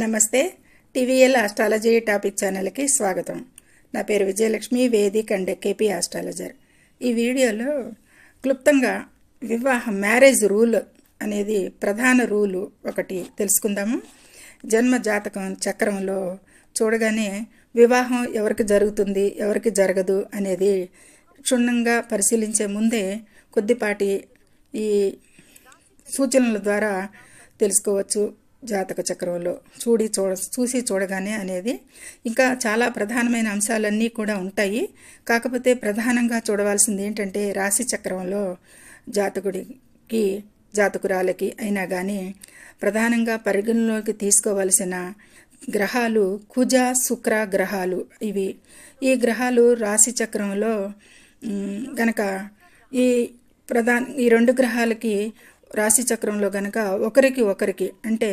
నమస్తే TVL astrology topic ఛానల్కి స్వాగతం. నా పేరు Vijayalakshmi Vedic and KP astrologer. ఈ వీడియోలో క్లుప్తంగా వివాహ మ్యారేజ్ రూల్ అనేది ప్రధాన రూలు ఒకటి తెలుసుకుందాము. జన్మ జాతకం చక్రంలో చూడగానే వివాహం ఎవరికి జరుగుతుంది ఎవరికి జరగదు అనేది క్షుణ్ణంగా పరిశీలించే ముందే కొద్దిపాటి ఈ సూచనల ద్వారా తెలుసుకోవచ్చు. జాతక చక్రంలో చూడి చూడ చూసి చూడగానే అనేది ఇంకా చాలా ప్రధానమైన అంశాలన్నీ కూడా ఉంటాయి. కాకపోతే ప్రధానంగా చూడవలసింది ఏంటంటే రాశి చక్రంలో జాతకుడికి జాతకురాలకి అయినా కానీ ప్రధానంగా పరిగణలోకి తీసుకోవలసిన గ్రహాలు కుజ శుక్ర గ్రహాలు ఇవి. ఈ గ్రహాలు రాశి చక్రంలో గనక ఈ ప్రధాన ఈ రెండు గ్రహాలకి రాశిచక్రంలో గనక ఒకరికి ఒకరికి అంటే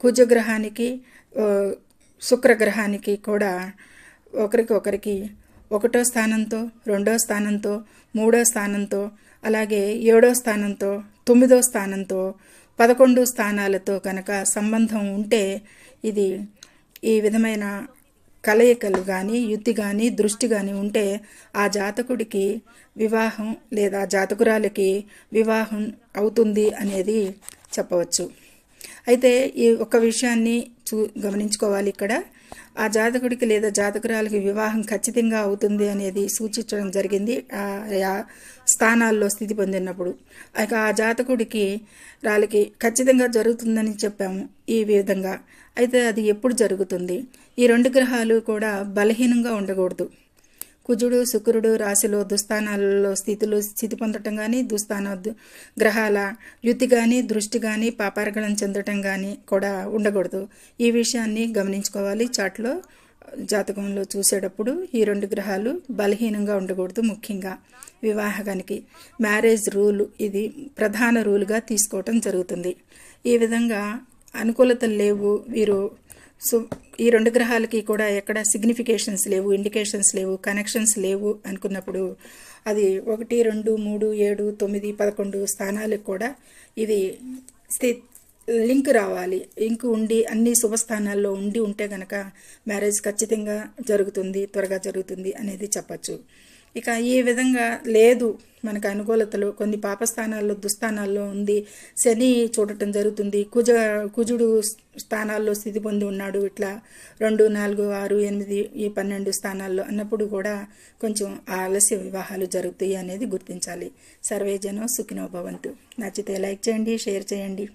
కుజగ్రహానికి శుక్రగ్రహానికి గ్రహానికి శుక్ర గ్రహానికి కూడా ఒకరికి ఒకరికి ఒకటో స్థానంతో రెండో స్థానంతో మూడో స్థానంతో అలాగే ఏడో స్థానంతో తొమ్మిదో స్థానంతో పదకొండు స్థానాలతో కనుక సంబంధం ఉంటే ఇది ఈ విధమైన కలయికలు కానీ యుద్ధి కానీ దృష్టి కానీ ఉంటే ఆ జాతకుడికి వివాహం లేదా జాతకురాలకి వివాహం అవుతుంది అనేది చెప్పవచ్చు. అయితే ఈ ఒక విషయాన్ని చూ గమనించుకోవాలి ఇక్కడ. ఆ జాతకుడికి లేదా జాతకురాలకి వివాహం ఖచ్చితంగా అవుతుంది అనేది సూచించడం జరిగింది. ఆ స్థానాల్లో స్థితి పొందినప్పుడు. ఇక ఆ జాతకుడికి రాళ్ళకి ఖచ్చితంగా జరుగుతుందని చెప్పాము ఈ విధంగా. అయితే అది ఎప్పుడు జరుగుతుంది? ఈ రెండు గ్రహాలు కూడా బలహీనంగా ఉండకూడదు. కుజుడు శుక్రుడు రాశిలో దుస్థానాలలో స్థితులు స్థితి పొందటం కానీ దుస్థాన గ్రహాల యుతి కానీ దృష్టి కానీ పాపారగణం చెందటం కానీ కూడా ఉండకూడదు. ఈ విషయాన్ని గమనించుకోవాలి. చాట్లో జాతకంలో చూసేటప్పుడు ఈ రెండు గ్రహాలు బలహీనంగా ఉండకూడదు ముఖ్యంగా వివాహకానికి. మ్యారేజ్ రూల్ ఇది ప్రధాన రూల్గా తీసుకోవటం జరుగుతుంది. ఈ విధంగా అనుకూలతలు లేవు. వీరు సో ఈ రెండు గ్రహాలకి కూడా ఎక్కడ సిగ్నిఫికేషన్స్ లేవు ఇండికేషన్స్ లేవు కనెక్షన్స్ లేవు అనుకున్నప్పుడు అది ఒకటి రెండు మూడు ఏడు తొమ్మిది పదకొండు స్థానాలకు కూడా ఇది స్థి లింక్ రావాలి. లింక్ ఉండి అన్ని శుభస్థానాల్లో ఉండి ఉంటే గనక మ్యారేజ్ ఖచ్చితంగా జరుగుతుంది త్వరగా జరుగుతుంది అనేది చెప్పచ్చు. ఇక ఈ విధంగా లేదు. మనకు అనుకూలతలు కొన్ని పాపస్థానాల్లో దుస్థానాల్లో ఉంది. శని చూడటం జరుగుతుంది. కుజ కుజుడు స్థానాల్లో స్థితి పొంది ఉన్నాడు. ఇట్లా రెండు నాలుగు ఆరు ఎనిమిది ఈ పన్నెండు స్థానాల్లో అన్నప్పుడు కూడా కొంచెం ఆలస్య వివాహాలు జరుగుతాయి అనేది గుర్తించాలి. సర్వేజనం సుఖినో భవంతు. నచ్చితే లైక్ చేయండి షేర్ చేయండి.